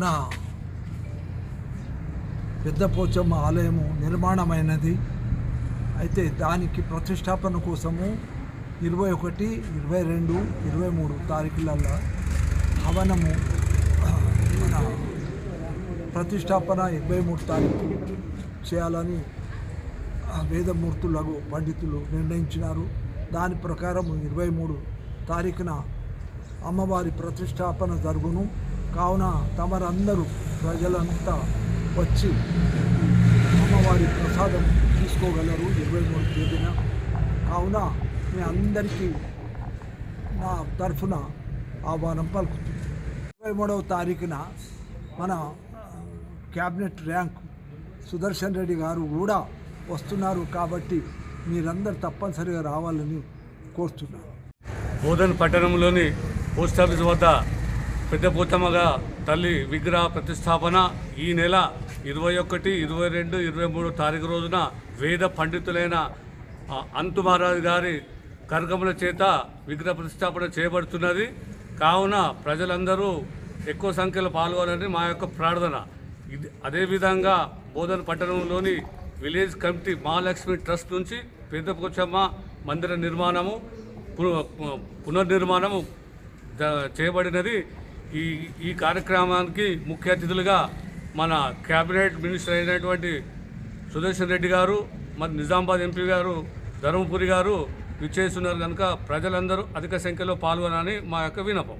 మన పెద్ద పోచమ్మ ఆలయము నిర్మాణమైనది. అయితే దానికి ప్రతిష్టాపన కోసము ఇరవై ఒకటి ఇరవై రెండు ఇరవై మూడు తారీఖులలో హవనము మన ప్రతిష్టాపన ఇరవై మూడు తారీఖు చేయాలని వేదమూర్తులకు పండితులు నిర్ణయించినారు. దాని ప్రకారం ఇరవై మూడు తారీఖున అమ్మవారి ప్రతిష్టాపన జరుగును. కావున తమరందరూ ప్రజలంతా వచ్చి అమ్మవారి ప్రసాదం తీసుకోగలరు ఇరవై మూడు తేదీన. కావున మీ అందరికీ నా తరఫున ఆహ్వానం పలుకుతుంది. ఇరవై మూడవ తారీఖున మన క్యాబినెట్ ర్యాంక్ సుదర్శన్ రెడ్డి గారు కూడా వస్తున్నారు కాబట్టి మీరందరూ తప్పనిసరిగా రావాలని కోరుతున్నాను. బోధన్ పట్టణంలోని పోస్ట్ ఆఫీస్ వద్ద పెద్ద పోతమ్మగా తల్లి విగ్రహ ప్రతిష్టాపన ఈ నెల ఇరవై ఒకటి ఇరవై రెండు ఇరవై మూడు తారీఖు రోజున వేద పండితులైన ఆ, అంతు మహారాజు గారి కర్గముల చేత విగ్రహ ప్రతిష్టాపన చేయబడుతున్నది. కావున ప్రజలందరూ ఎక్కువ సంఖ్యలో పాల్గొనాలని మా యొక్క ప్రార్థన. ఇది అదేవిధంగా బోధన పట్టణంలోని విలేజ్ కమిటీ మహాలక్ష్మి ట్రస్ట్ నుంచి పెద్ద పోచమ్మ మందిర నిర్మాణము పునర్నిర్మాణము చేయబడినది. ఈ ఈ కార్యక్రమానికి ముఖ్య అతిథులుగా మన క్యాబినెట్ మినిస్టర్ అయినటువంటి సుదర్శన్ రెడ్డి గారు మరి నిజామాబాద్ ఎంపీ గారు ధర్మపురి గారు విచ్చేస్తున్నారు కనుక ప్రజలందరూ అధిక సంఖ్యలో పాల్గొనాలని మా యొక్క వినపం